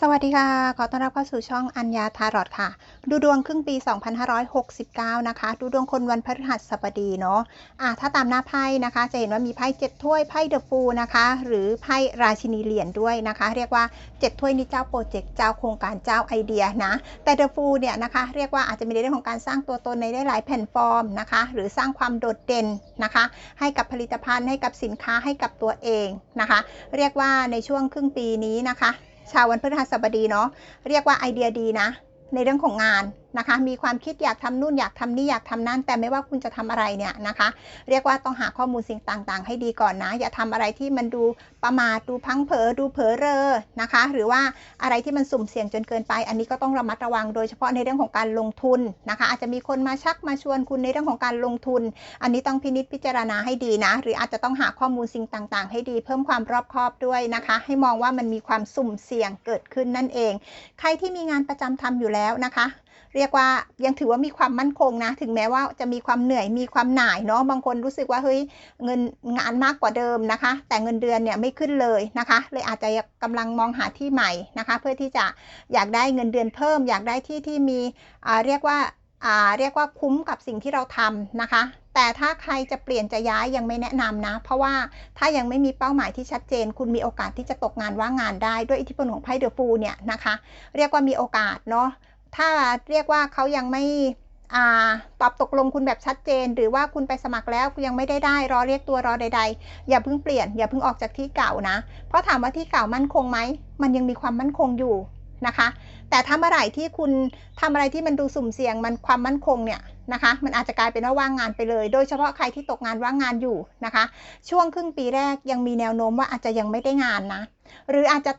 สวัสดีค่ะ ขอต้อนรับเข้าสู่ช่องอัญญาทารอดค่ะ ดูดวงครึ่งปี 2569 นะคะ ดูดวงคนวันพฤหัสบดีเนาะอะถ้าตามหน้าไพ่นะคะ จะเห็นว่ามีไพ่เจ็ดถ้วยไพ่เดอะฟูนะคะ หรือไพ่ราชินีเหรียญด้วยนะคะ เรียกว่าเจ็ดถ้วยนี่เจ้าโปรเจกต์เจ้าโครงการเจ้าไอเดียนะ แต่เดอะฟูเนี่ยนะคะ เรียกว่าอาจจะมีในเรื่องของการสร้างตัวตนในหลายแผ่นฟอร์มนะคะ หรือสร้างความโดดเด่นนะคะ ให้กับผลิตภัณฑ์ให้กับสินค้าให้กับตัวเองนะคะ เรียกว่าในช่วงครึ่งปีนี้นะคะ ชาววันพฤหัสบดีเนาะเรียกว่าไอเดียดีนะ ในเรื่องของงาน นะคะ มีความคิดอยากทำนู่นอยากทำนี่อยากทำนั่น แต่ไม่ว่าคุณจะทำอะไรเนี่ยนะคะ เรียกว่าต้องหาข้อมูลสิ่งต่างๆ ให้ดีก่อนนะ อย่าทำอะไรที่มันดูประมาทดูพังเผลอดูเผลอเรอนะคะ หรือว่าอะไรที่มันสุ่มเสี่ยงจนเกินไป อันนี้ก็ต้องระมัดระวังโดยเฉพาะในเรื่องของการลงทุนนะคะ อาจจะมีคนมาชักมาชวนคุณในเรื่องของการลงทุน อันนี้ต้องพินิจพิจารณาให้ดีนะ หรืออาจจะต้องหาข้อมูลสิ่งต่างๆ ให้ดี เพิ่มความรอบคอบด้วยนะคะ ให้มองว่ามันมีความสุ่มเสี่ยงเกิดขึ้นนั่นเอง ใครที่มีงานประจำทำอยู่แล้วนะคะ เรียกว่ายังถือว่ามีความมั่นคงนะ ถึงแม้ว่าจะมีความเหนื่อยมีความหน่ายเนาะบางคนรู้สึกว่าเฮ้ยเงินงานมากกว่าเดิมนะคะ แต่เงินเดือนเนี่ยไม่ขึ้นเลยนะคะ เลยอาจจะกำลังมองหาที่ใหม่นะคะ เพื่อที่จะอยากได้เงินเดือนเพิ่ม อยากได้ที่ที่มีเรียกว่าเรียกว่าคุ้มกับสิ่งที่เราทำนะคะ แต่ถ้าใครจะเปลี่ยนจะย้ายยังไม่แนะนำนะ เพราะว่าถ้ายังไม่มีเป้าหมายที่ชัดเจน คุณมีโอกาสที่จะตกงานว่างงานได้ด้วยอิทธิพลของไพ่เดอะฟูเนี่ยนะคะ เรียกว่ามีโอกาสเนาะ ถ้าเรียกว่าเขายังไม่ตอบตกลงคุณแบบชัดเจน หรือว่าคุณไปสมัครแล้วยังไม่ได้ได้รอเรียกตัวรอใด ๆ อย่าเพิ่งเปลี่ยนอย่าเพิ่งออกจากที่เก่านะ เพราะถามว่าที่เก่ามั่นคงไหมมันยังมีความมั่นคงอยู่นะคะ แต่ถ้าเมื่อไหร่ที่คุณทำอะไรที่มันดูสุ่มเสี่ยงมันความมั่นคงเนี่ยนะคะ มันอาจจะกลายเป็นว่าว่างงานไปเลย โดยเฉพาะใครที่ตกงานว่างงานอยู่นะคะ ช่วงครึ่งปีแรกยังมีแนวโน้มว่าอาจจะยังไม่ได้งานนะ หรืออาจจะ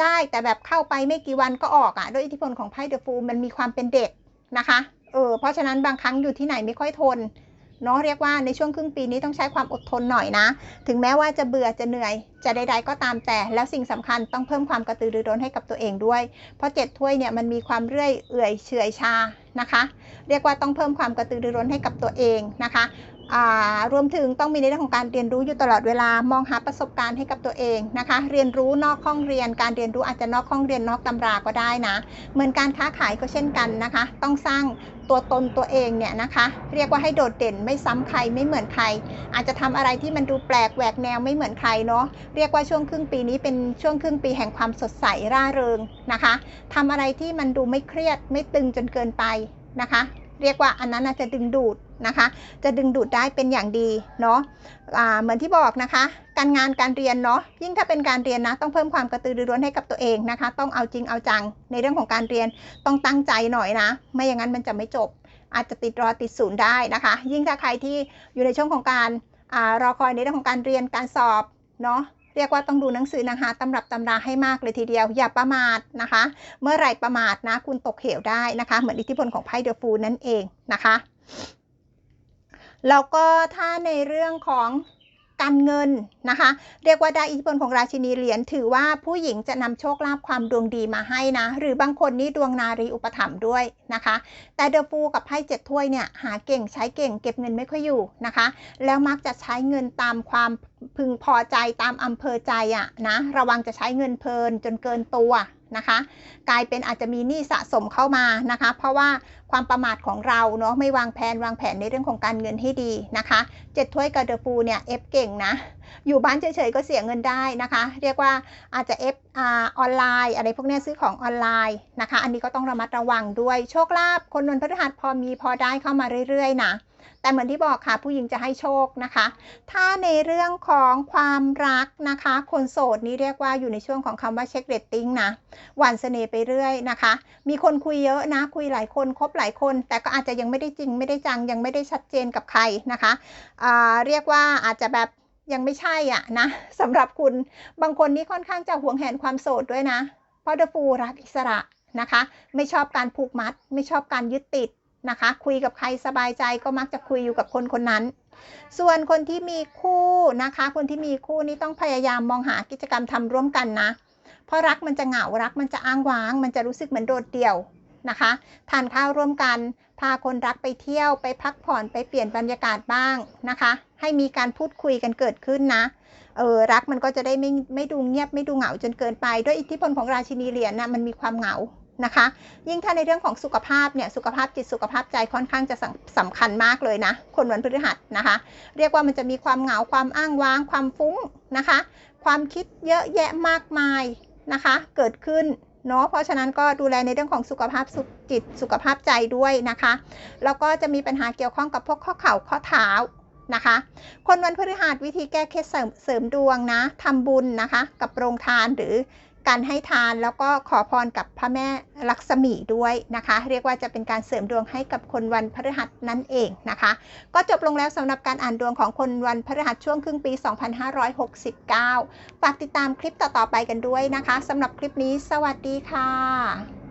ได้แต่แบบเข้าไปไม่กี่วันก็ออกอะ่ะด้วยอิทธิพลของไพ่เดอะฟูมันมีความเป็นเด็กนะคะเออเพราะฉะนั้นบางครั้งอยู่ที่ไหนไม่ค่อยทนเนาะเรียกว่าในช่วงครึ่งปีนี้ต้องใช้ความอดทนหน่อยนะ ถึงแม้ว่าจะเบื่อจะเหนื่อย จะใด ๆ ก็ตามแต่ แล้วสิ่งสำคัญต้องเพิ่มความกระตือรือร้นให้กับตัวเองด้วย เพราะเจ็ดถ้วยเนี่ยมันมีความเรื่อยเอื่อยเฉื่อยชานะคะ เรียกว่าต้องเพิ่มความกระตือรือร้นให้กับตัวเองนะคะ รวมถึงต้องมีในเรื่องของการเรียนรู้อยู่ตลอดเวลามองหาประสบการณ์ให้กับตัวเองนะคะ เรียนรู้นอกห้องเรียน การเรียนรู้อาจจะนอกห้องเรียนนอกตำราก็ได้นะ เหมือนการค้าขายก็เช่นกันนะคะ ต้องสร้างตัวตนตัวเองเนี่ยนะคะ เรียกว่าให้โดดเด่นไม่ซ้ำใครไม่เหมือนใคร อาจจะทำอะไรที่มันดูแปลกแหวกแนวไม่เหมือนใครเนาะเรียกว่าช่วงครึ่งปีนี้เป็นช่วงครึ่งปีแห่งความสดใสร่าเริงนะคะทำอะไรที่มันดูไม่เครียดไม่ตึงจนเกินไปนะคะ เรียกว่าอันนั้นอาจจะดึงดูด นะคะ จะดึงดูดได้เป็นอย่างดีเนาะะเหมือนที่บอกนะคะ การงานการเรียนเนาะยิ่งถ้าเป็นการเรียนนะต้องเพิ่มความกระตือรือร้นให้กับตัวเองนะคะ ต้องเอาจริงเอาจังในเรื่องของการเรียนต้องตั้งใจหน่อยนะ ไม่อย่างนั้นมันจะไม่จบ อาจจะติดรอติดศูนย์ได้นะคะ ยิ่งถ้าใครที่อยู่ในช่วงของการอรอคอยในเรื่องของการเรียนการสอบเนาะเรียกว่าต้องดูหนังสือนะคะตำรับตำราให้มากเลยทีเดียว อย่าประมาทนะคะ เมื่อไหร่ประมาทนะ คุณตกเหวได้นะคะ เหมือนอิทธิพลของไพ่เดอะฟูนั่นเองนะคะ แล้วก็ถ้าในเรื่องของการเงินนะคะ เรียกว่าได้อิทธิพลของราชินีเหรียญถือว่าผู้หญิงจะนำโชคลาภความดวงดีมาให้นะ หรือบางคนนี่ดวงนารีอุปถัมภ์ด้วยนะคะ แต่เดอะฟูกับไพ่เจ็ดถ้วยเนี่ยหาเก่งใช้เก่งเก็บเงินไม่ค่อยอยู่นะคะ แล้วมักจะใช้เงินตามความพึงพอใจตามอำเภอใจอะนะระวังจะใช้เงินเพลินจนเกินตัว นะคะ กลายเป็นอาจจะมีหนี้สะสมเข้ามานะคะ เพราะว่าความประมาทของเราเนาะไม่วางแผนวางแผนในเรื่องของการเงินให้ดีนะคะเจ็ดถ้วยกับเดอะฟูเนี่ยเอฟเก่งนะอยู่บ้านเฉยๆก็เสียเงินได้นะคะ เรียกว่าอาจจะเอฟออนไลน์ อะไรพวกนี้ซื้อของออนไลน์นะคะ อันนี้ก็ต้องระมัดระวังด้วยโชคลาภคนนนพฤหัสพอมีพอได้เข้ามาเรื่อยๆนะ แต่เหมือนที่บอกค่ะผู้หญิงจะให้โชคนะคะ ถ้าในเรื่องของความรักนะคะ คนโสดนี่เรียกว่าอยู่ในช่วงของคำว่าเช็คเรตติ้งนะหวานเสน่ห์ไปเรื่อยนะคะ มีคนคุยเยอะนะ คุยหลายคนคบหลายคน แต่ก็อาจจะยังไม่ได้จริงไม่ได้จังยังไม่ได้ชัดเจนกับใครนะคะะเรียกว่าอาจจะแบบยังไม่ใช่อะนะสำหรับคุณบางคนนี่ค่อนข้างจะหวงแหนความโสดด้วยนะเพราะเดฟูรักอิสระนะคะ ไม่ชอบการผูกมัด ไม่ชอบการยึดติด นะคะ คุยกับใครสบายใจก็มักจะคุยอยู่กับคนคนนั้น ส่วนคนที่มีคู่นะคะ คนที่มีคู่นี่ต้องพยายามมองหากิจกรรมทำร่วมกันนะ เพราะรักมันจะเหงารักมันจะอ้างว้าง มันจะรู้สึกเหมือนโดดเดี่ยวนะคะทานข้าวร่วมกัน พาคนรักไปเที่ยวไปพักผ่อนไปเปลี่ยนบรรยากาศบ้างนะคะ ให้มีการพูดคุยกันเกิดขึ้นนะเออรักมันก็จะได้ไม่ไม่ดูเงียบไม่ดูเหงาจนเกินไป ด้วยอิทธิพลของราชินีเหรียญนะมันมีความเหงา นะคะ ยิ่งถ้าในเรื่องของสุขภาพเนี่ย สุขภาพจิตสุขภาพใจค่อนข้างจะสำสำคัญมากเลยนะ คนวันพฤหัสนะคะ เรียกว่ามันจะมีความเหงาความอ้างว้าง ความฟุ้งนะคะ ความคิดเยอะแยะมากมายนะคะ เกิดขึ้นเนาะ เพราะฉะนั้นก็ดูแลในเรื่องของสุขภาพสุขจิตสุขภาพใจด้วยนะคะ แล้วก็จะมีปัญหาเกี่ยวข้องกับพวกข้อเข่าข้อเท้านะคะ คนวันพฤหัสวิธีแก้เคล็ดเสเสริมดวงนะทำบุญนะคะ กับโรงทานหรือ การให้ทานแล้วก็ขอพรกับพระแม่ลักษมีด้วยนะคะ เรียกว่าจะเป็นการเสริมดวงให้กับคนวันพฤหัสนั่นเองนะคะ ก็จบลงแล้วสำหรับการอ่านดวงของคนวันพฤหัสช่วงครึ่งปี 2569 ฝากติดตามคลิปต่อๆไปกันด้วยนะคะสำหรับคลิปนี้ สวัสดีค่ะ